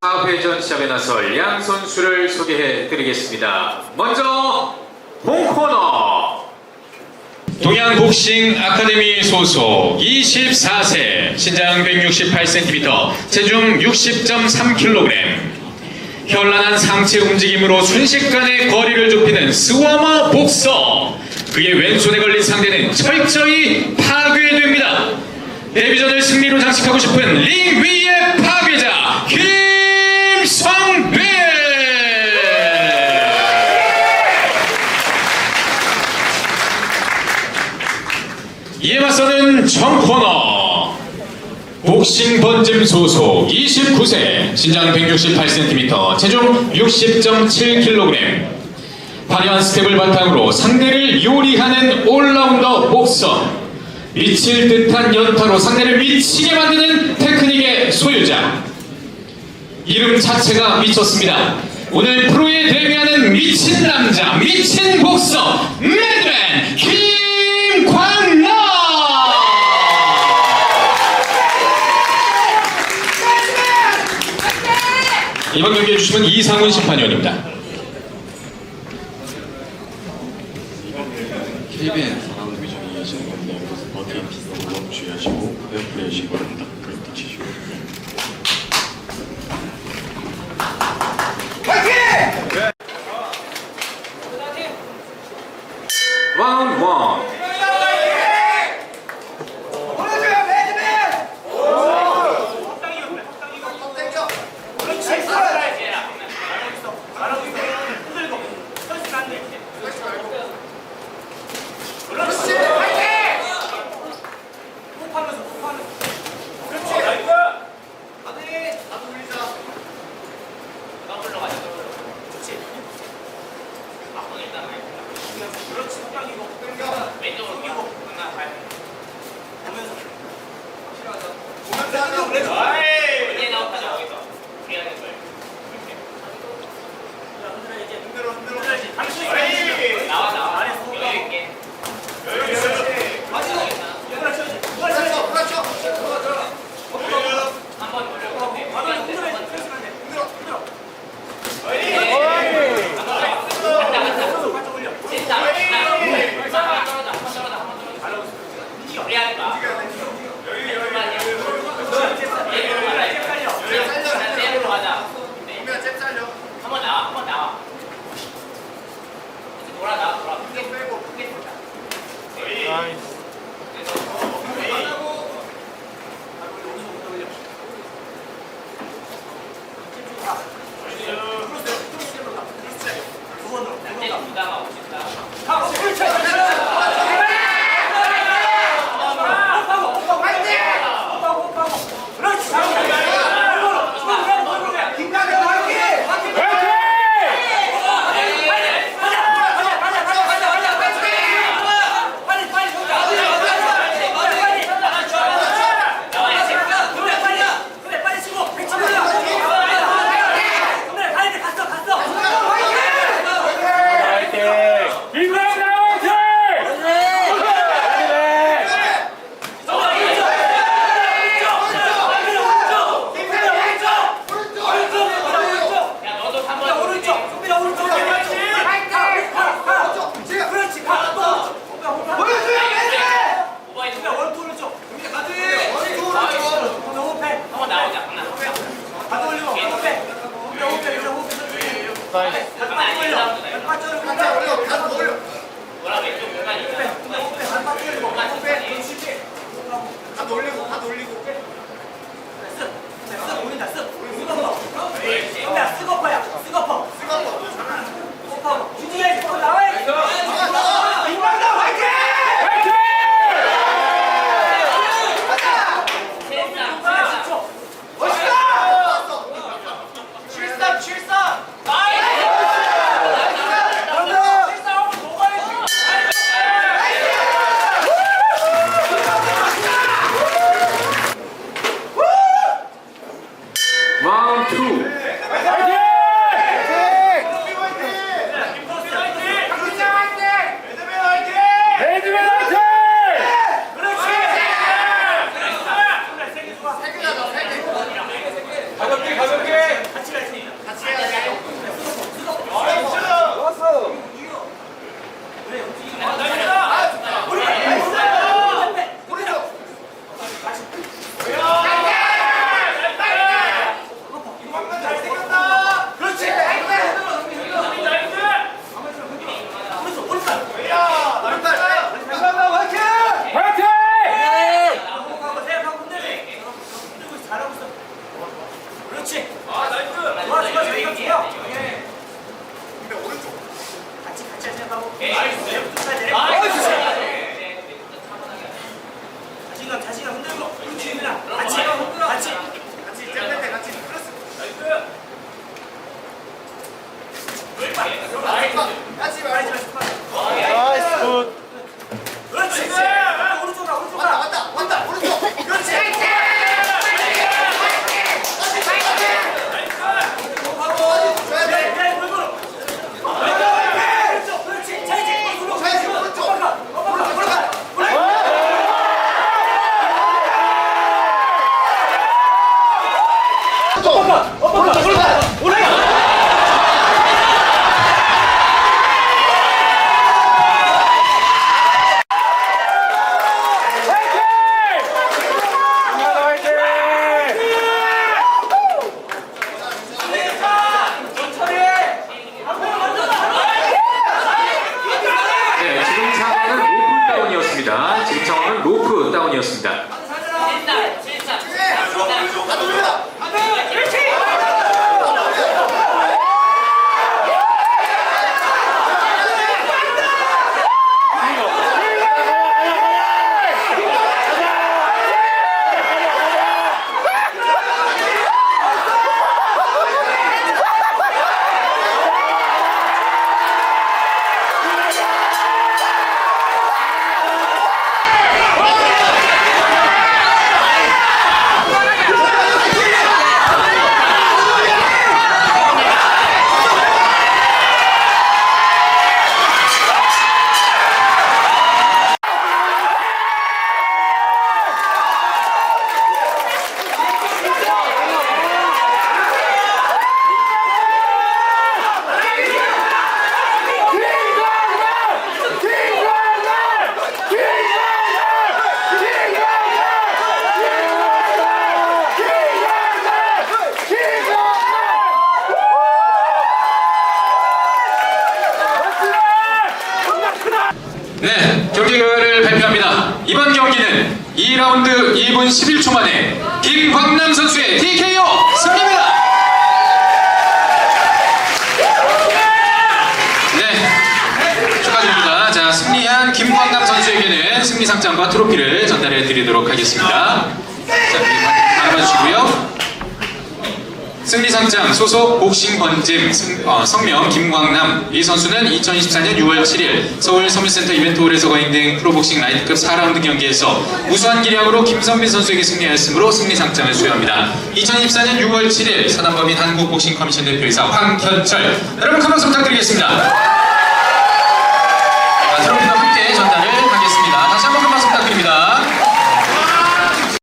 4회전 시합에 나설 양 선수를 소개해 드리겠습니다. 먼저 홍코너. 동양복싱 아카데미 소속 24세 신장 168cm 체중 60.3kg 현란한 상체 움직임으로 순식간에 거리를 좁히는 스워머 복서. 그의 왼손에 걸린 상대는 철저히 파괴됩니다 데뷔전을 승리로 장식하고 싶은 링 위의 파괴자 김성배! 이에 맞서는 정코너 복싱 번짐 소속 29세 신장 168cm 체중 60.7kg 화려한 스텝을 바탕으로 상대를 요리하는 올라운더 복서 미칠 듯한 연타로 상대를 미치게 만드는 테크닉의 소유자. 이름 자체가 미쳤습니다. 오늘 프로에 데뷔하는 미친 남자 미친 복서 매드맨 김광남 이번 경기 해 주시면 이상훈 심판위원입니다. KBN 하시는 분들 어디 너무 주의하시고 그대로 하시기 바랍니다. 그렇게 치시고. 파이팅! 라운드 1 라운드다, 이거. 뭐라 왼쪽 네, 지금 상황은 로프 다운이었습니다. 지금 상황은 로프 다운이었습니다. 칠삼, 칠삼, 칠삼. 네, 경기 결과를 발표합니다. 이번 경기는 2라운드 2분 11초 만에 김광남 선수의 TKO 승리입니다. 네, 축하드립니다. 자, 승리한 김광남 선수에게는 승리 상장과 트로피를 전달해 드리도록 하겠습니다. 자, 바라봐 주시고요. 승리상장 소속 복싱 번짐 승- 어, 성명 김광남 이 선수는 2024년 6월 7일 서울 서민센터 이벤트홀에서 거행된 프로복싱 라이트급 4라운드 경기에서 우수한 기량으로 김선빈 선수에게 승리하였으므로 승리상장을 수여합니다. 2024년 6월 7일 사단법인 한국복싱 커미션 대표이사 황현철 여러분 큰 박수 부탁드리겠습니다.